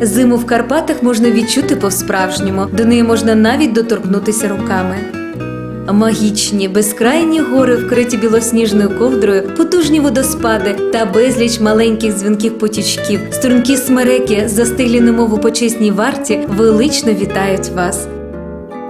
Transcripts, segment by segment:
Зиму в Карпатах можна відчути по-справжньому, до неї можна навіть доторкнутися руками. Магічні, безкрайні гори, вкриті білосніжною ковдрою, потужні водоспади та безліч маленьких дзвінких потічків, стрункі смереки, застиглі немов у почесній варті, велично вітають вас.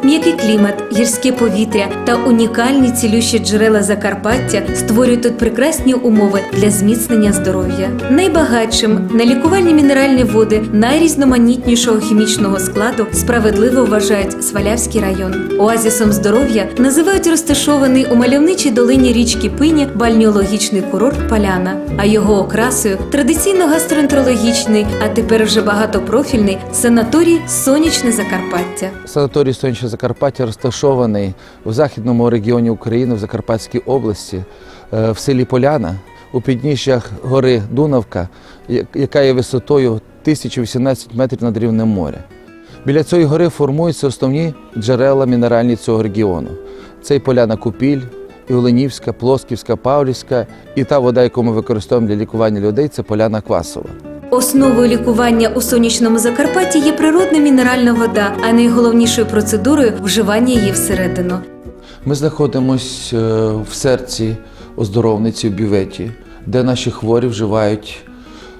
М'який клімат, гірське повітря та унікальні цілющі джерела Закарпаття створюють тут прекрасні умови для зміцнення здоров'я. Найбагатшим на лікувальні мінеральні води найрізноманітнішого хімічного складу справедливо вважають Свалявський район. Оазісом здоров'я називають розташований у мальовничій долині річки Пині бальнеологічний курорт Поляна, а його окрасою традиційно гастроентерологічний, а тепер вже багатопрофільний санаторій Сонячне Закарпаття. Санаторій Сонячне Закарпаття розташований у західному регіоні України, в Закарпатській області, е, в селі Поляна, у підніжжях гори Дунавка, яка є висотою 1018 метрів над рівнем моря. Біля цієї гори формуються основні джерела мінеральні цього регіону. Це і поляна Купіль, і Оленівська, Плосківська, Павлівська, і та вода, яку ми використовуємо для лікування людей, це поляна Квасова. Основою лікування у сонячному Закарпатті є природна мінеральна вода, а найголовнішою процедурою вживання її всередину. Ми знаходимося в серці оздоровниці в бюветі, де наші хворі вживають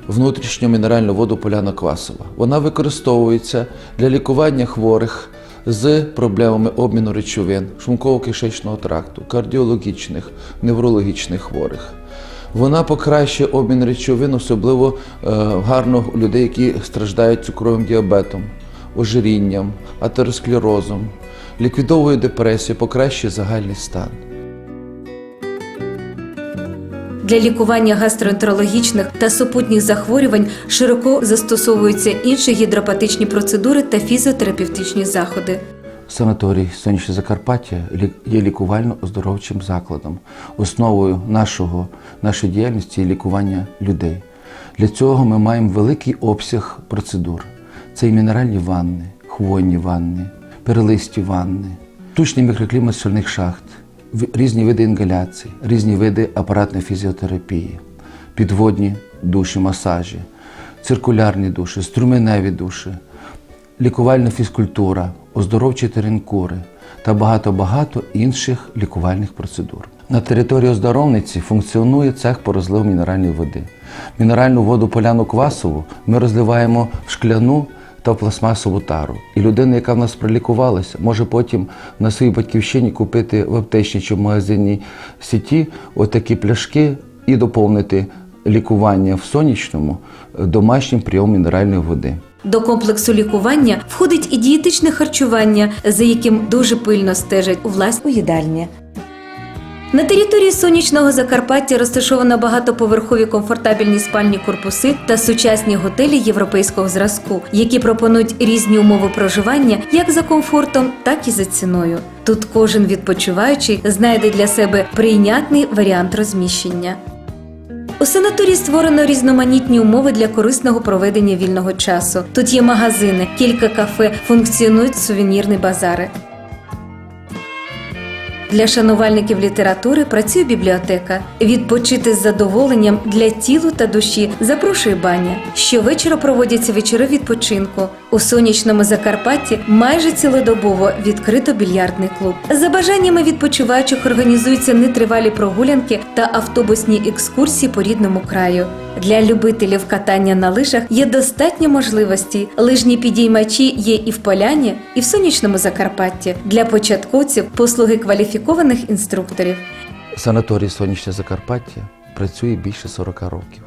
внутрішню мінеральну воду поляна квасова. Вона використовується для лікування хворих з проблемами обміну речовин, шлунково-кишечного тракту, кардіологічних, неврологічних хворих. Вона покращує обмін речовин, особливо е, гарно у людей, які страждають цукровим діабетом, ожирінням, атеросклерозом, ліквідовує депресію, покращує загальний стан. Для лікування гастроентерологічних та супутніх захворювань широко застосовуються інші гідропатичні процедури та фізіотерапевтичні заходи. Санаторій Сонячне Закарпаття є лікувально-оздоровчим закладом. Основою нашого, нашої діяльності є лікування людей. Для цього ми маємо великий обсяг процедур. Це і мінеральні ванни, хвойні ванни, перелисті ванни, штучний мікроклімат сольних шахт, різні види інгаляцій, різні види апаратної фізіотерапії, підводні душі, масажі, циркулярні душі, струменеві душі, лікувальна фізкультура, оздоровчі теренкури та багато-багато інших лікувальних процедур. На території оздоровниці функціонує цех по розливу мінеральної води. Мінеральну воду поляну квасову ми розливаємо в шкляну та в пластмасову тару. І людина, яка в нас пролікувалася, може потім на своїй батьківщині купити в аптечній чи в магазинній сіті отакі пляшки і доповнити лікування в сонячному домашнім прийомом мінеральної води. До комплексу лікування входить і дієтичне харчування, за яким дуже пильно стежать у власній їдальні. На території сонячного Закарпаття розташовано багатоповерхові комфортабельні спальні корпуси та сучасні готелі європейського зразку, які пропонують різні умови проживання як за комфортом, так і за ціною. Тут кожен відпочиваючий знайде для себе прийнятний варіант розміщення. У санаторії створено різноманітні умови для корисного проведення вільного часу. Тут є магазини, кілька кафе, функціонують сувенірні базари. Для шанувальників літератури працює бібліотека. Відпочити з задоволенням для тілу та душі запрошує баня. Щовечора проводяться вечори відпочинку. У сонячному Закарпатті майже цілодобово відкрито більярдний клуб. За бажаннями відпочиваючих організуються нетривалі прогулянки та автобусні екскурсії по рідному краю. Для любителів катання на лижах є достатньо можливостей. Лижні підіймачі є і в Поляні, і в сонячному Закарпатті. Для початковців послуги кваліфікованих інструкторів. Санаторій Сонячне Закарпаття працює більше 40 років.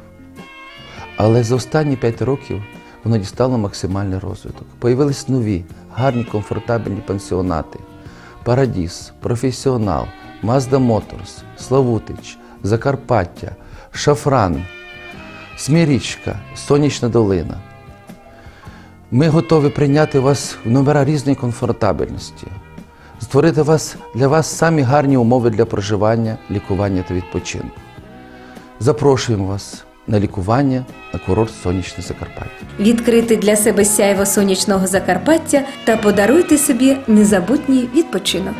Але за останні 5 років воно дістало максимальний розвиток. Появились нові, гарні, комфортабельні пансіонати. Парадіс, Професіонал, Mazda Motors, Славутич, Закарпаття, Шафран, Смірічка, Сонячна долина. Ми готові прийняти вас в номера різної комфортабельності, створити вас, для вас самі гарні умови для проживання, лікування та відпочинку. Запрошуємо вас на лікування на курорт Сонячне Закарпаття. Відкрити для себе сяйво сонячного Закарпаття та подаруйте собі незабутній відпочинок.